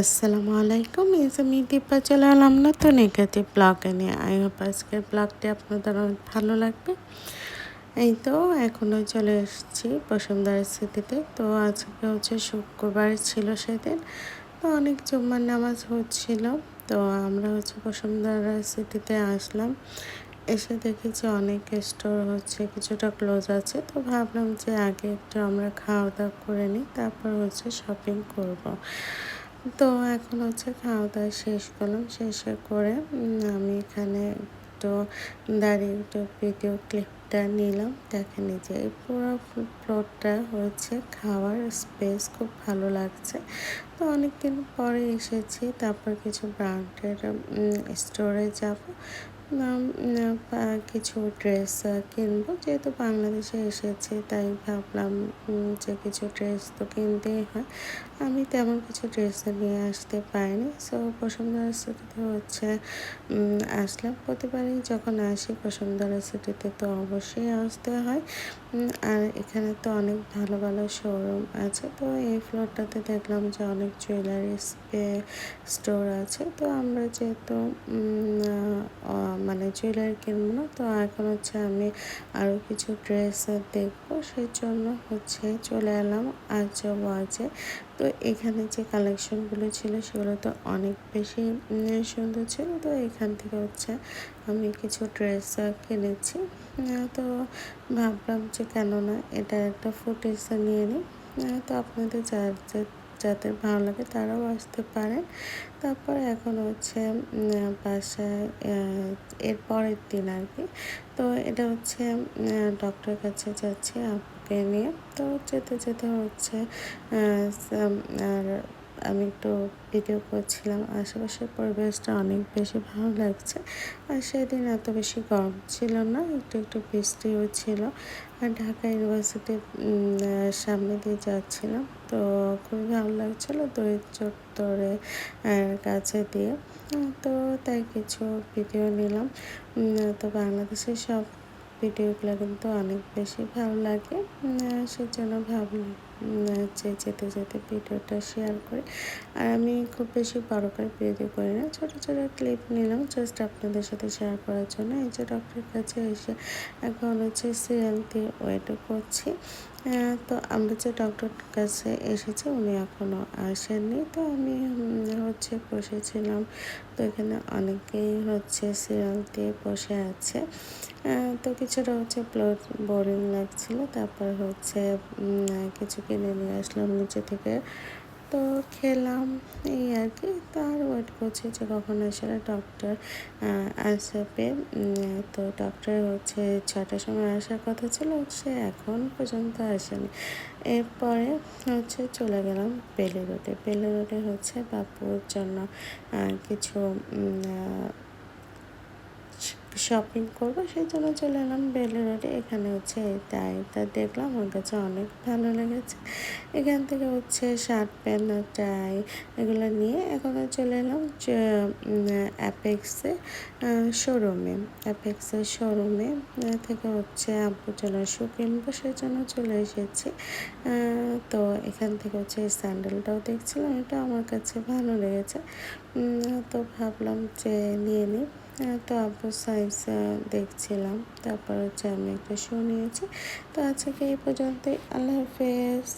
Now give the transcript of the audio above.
আসসালামু আলাইকুম ইজ আমি দীপা চলে এলাম নতুন একাতে ব্লগে নিয়ে আই হোপ আজকের ব্লগটি আপনাদের অনেক ভালো লাগবে। এই তো, এখনও চলে এসেছি বসুন্ধরা স্মৃতিতে তো আজকে হচ্ছে শুক্রবার ছিল সেদিন। তো অনেক জুম্মার নামাজ হচ্ছিল। তো আমরা হচ্ছে বসুন্ধরা স্মৃতিতে আসলাম। এসে দেখেছি অনেক স্টোর হচ্ছে, কিছুটা ক্লোজ আছে। তো ভাবলাম যে আগে একটু আমরা খাওয়া দাওয়া করে নিই, তারপর হচ্ছে শপিং করব। তো এখন হচ্ছে খাওয়া দাওয়া শেষ করলাম। শেষে করে আমি এখানে একটু দাঁড়িয়ে একটু ভিডিও ক্লিপটা নিলাম। দেখে যে এই পুরো প্লটটা হচ্ছে খাওয়ার স্পেস খুব ভালো লাগছে। তো অনেক দিন পরে এসেছি, তারপর কিছু ব্রান্ডের স্টোরে যাব। কিছু ড্রেস কিনবো। যেহেতু বাংলাদেশে এসেছি, তাই ভাবলাম যে কিছু ড্রেস তো কিনতেই হয়। আমি তেমন কিছু ড্রেস নিয়ে আসতে পারিনি। সো বসুন্ধরা সিটিতে হচ্ছে আসলাম। প্রতিবারই যখন আসি বসুন্ধরা সিটিতে তো অবশ্যই আসতে হয়। আর এখানে তো অনেক ভালো ভালো শোরুম আছে। তো এই ফ্লোরটাতে দেখলাম যে অনেক জুয়েলারি স্টোর আছে। তো আমরা যেহেতু মানে জুয়েলারি কিনবো না, তো এখন হচ্ছে আমি আরও কিছু ড্রেস দেখব সেই জন্য হচ্ছে চলে এলাম আজ আছে তো এখানে যে কালেকশনগুলো ছিল সেগুলো তো অনেক বেশি সুন্দর ছিল, তো এখান থেকে হচ্ছে আমি কিছু ড্রেস কিনেছি। তো ভাবলাম যে কেননা এটা একটা ফুটেজ নিয়ে নিই। তো আপনাদের যার যাদের ভালো লাগে তারাও আসতে পারে। তারপরে এখন হচ্ছে বাসায় এর পরের দিন আর কি। তো এটা হচ্ছে ডক্টরের কাছে যাচ্ছি আপুকে নিয়ে। তো যেতে যেতে হচ্ছে আর আমি একটু ভিডিও করছিলাম। আশেপাশের পরিবেশটা অনেক বেশি ভালো লাগছে। আর সেদিন এত বেশি গরম ছিল না, একটু একটু বৃষ্টিও ছিল। আর ঢাকা ইউনিভার্সিটির সামনে দিয়ে যাচ্ছিলাম। তো খুবই ভালো লাগছিল দই চত্বরে কাছে দিয়ে। তো তাই কিছু ভিডিও নিলাম। তো বাংলাদেশের সব ভিডিওগুলো কিন্তু অনেক বেশি ভালো লাগে। সেজন্য ভাবলাম যে যেতে যেতে ভিডিওটা শেয়ার করি। আর আমি খুব বেশি বড় করে ভিডিও করি না, ছোটো ছোটো ক্লিপ নিলাম জাস্ট আপনাদের সাথে শেয়ার করার জন্য। এই যে ডক্টরের কাছে এসে এখন হচ্ছে সিরিয়াল দিয়ে ওয়েটও করছি। তো আমরা যে ডক্টর কাছে এসেছি উনি এখনও আসেননি। তো আমি হচ্ছে বসেছিলাম। তো এখানে অনেকেই হচ্ছে সিরিয়াল দিয়ে বসে আছে। তো কিছুটা হচ্ছে বোরিং লাগছিল। তারপর হচ্ছে কিছু কিনে নিয়ে আসলাম নিচে থেকে। তো খেলাম, এই আর কি। তার ওয়েট করছি যে কখন আসলে ডক্টর আসবে। তো ডক্টর হচ্ছে ছটার সময় আসার কথা ছিল, সে এখন পর্যন্ত আসেনি। এরপরে হচ্ছে চলে গেলাম বেলে রোডে। বেলে রোডে হচ্ছে বাপুর জন্য কিছু শপিং করব, সেই জন্য চলে এলাম বেলে রোডে এখানে হচ্ছে এই টাইটা দেখলাম আমার কাছে অনেক ভালো লেগেছে। এখান থেকে হচ্ছে শার্ট প্যান্ট টাই এগুলো নিয়ে এখন চলে এলাম অ্যাপেক্সে শোরুমে। অ্যাপেক্সের শোরুমে থেকে হচ্ছে আব্বু চলে শু কিনবো সেই জন্য চলে এসেছি। তো এখান থেকে হচ্ছে এই স্যান্ডেলটাও দেখছিলাম, এটা আমার কাছে ভালো লেগেছে। তো ভাবলাম যে নিয়ে নিই। তো আব্বু সাইজ দেখছিলাম। তারপর হচ্ছে আমি একটা শো নিয়েছি। তো আজকে এই পর্যন্তই। আল্লাহ হাফেজ।